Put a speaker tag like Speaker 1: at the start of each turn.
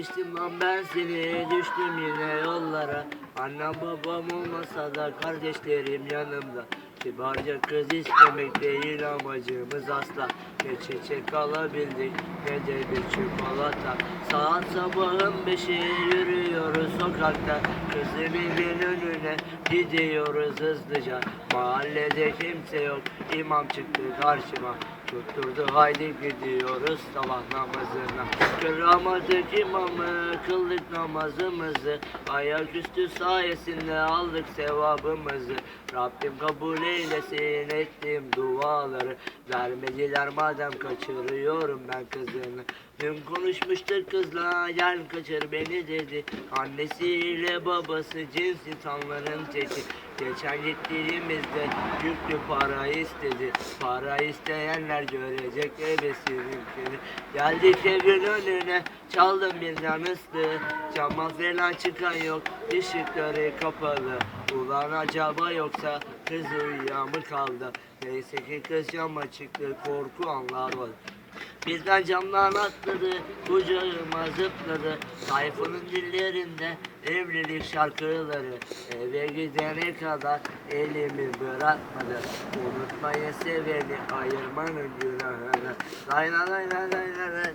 Speaker 1: Lan ben seni düştüm yine yollara. Annem babam olmasa da kardeşlerim yanımda. Kibarca kız istemek değil amacımız asla. Ne çiçek alabildik ne de bir çikolata. Saat sabahın beşi yürüyoruz sokakta. Kızın evin önüne gidiyoruz hızlıca. Mahallede kimse yok imam çıktı karşıma Tutturdu haydi gidiyoruz sabah namazına. Kıramadık imamı kıldık namazımızı. Ayaküstü sayesinde aldık sevabımızı. Rabbim kabul eylesin ettiğim duaları. Vermediler madem kaçırıyorum ben kızını. Dün konuşmuştuk kızla gel kaçır beni dedi. Annesiyle babası cins insanların teki. Geçen gittiğimizde yüklü para istedi. Para isteyenler görecek ebesininkini Geldik evin önüne çaldım birden ıslı Cama falan çıkan yok ışıkları kapalı. Ulan acaba yoksa kız uyuya mı kaldı? Neyse ki kız cama çıktı korku anlar var Birden camdan atladı, kucağıma zıpladı. Tayfunun dillerinde evlilik şarkıları. Eve gidene kadar elimi bırakmadı. Unutmayı seveni ayırmanın günahını. Lay lay lay lay lay